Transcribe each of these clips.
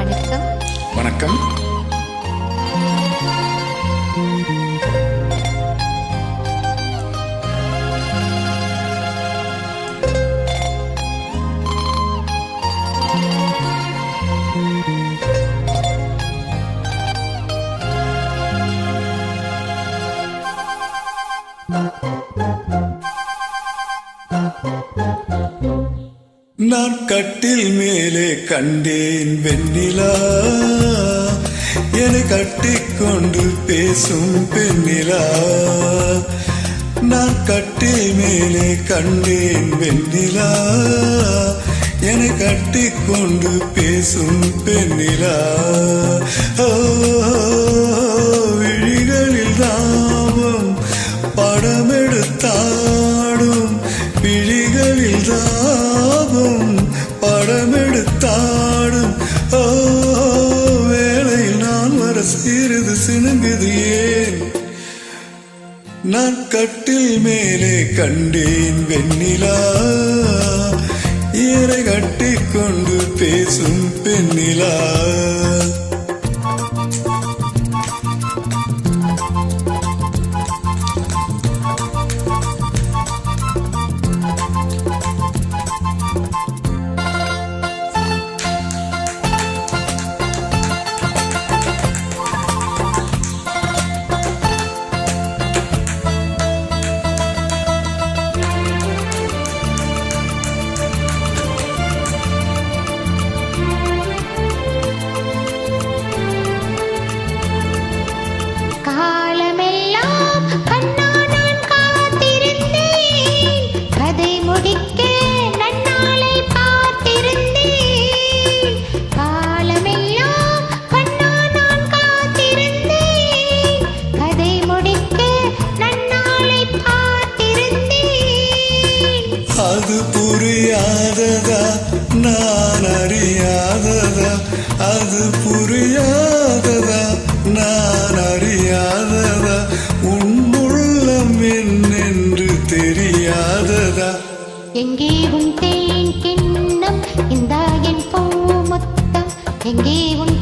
வணக்கம் வணக்கம் நான் கட்டில் மேலே கண்டேன் வெண்ணிலா. என கட்டிக்கொண்டு பேசும் பெண்ணிலா. நான் கட்டில் மேலே கண்டேன் வெண்ணிலா. என கட்டிக்கொண்டு பேசும் பெண்ணிலா. ஓ, நான் வர சிறிது சினுங்குது ஏன் நான் கட்டில் மேலே கண்டேன் வெண்ணிலா. ஈரை கட்டிக்கொண்டு பேசும் பெண்ணிலா. அது புரியாததா? நான் அறியாததா? உன்னுள்ளம் உள்ளம் என்னென்று தெரியாததா? எங்கே உன் தேன் கிண்ணம்? இந்தா என் பூ மொத்தம். எங்கே உன்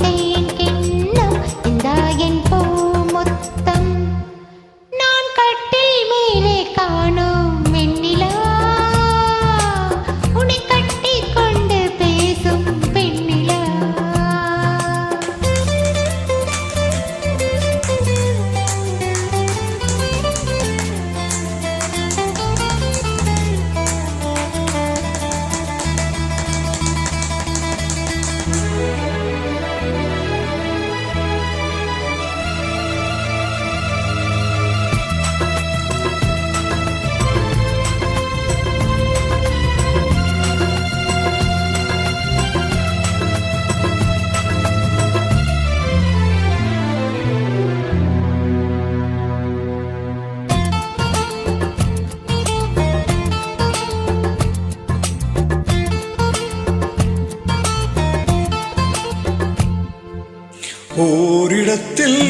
ஓரிடத்தில்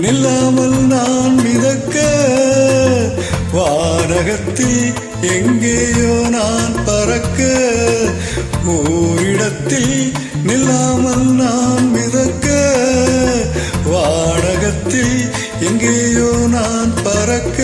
நில்லாமல் நான் மிதக்க வானகத்தில் எங்கேயோ நான் பறக்க. ஓரிடத்தில் நில்லாமல் நான் மிதக்க வானகத்தில் எங்கேயோ நான் பறக்க.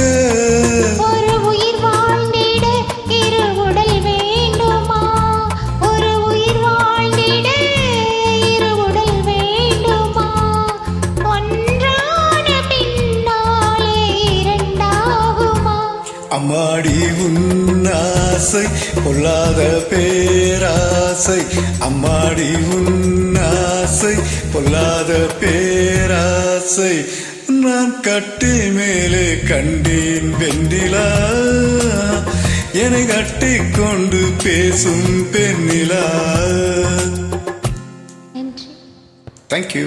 அம்மாடி உன்னாசை பொல்லாத பேராசை. அம்மாடி உன்னாசை பொல்லாத பேராசை. நான் கட்டி மேலே கண்டேன் வெண்ணிலா. என்னை கட்டிக்கொண்டு பேசும் பெண்ணிலா. தேங்க்யூ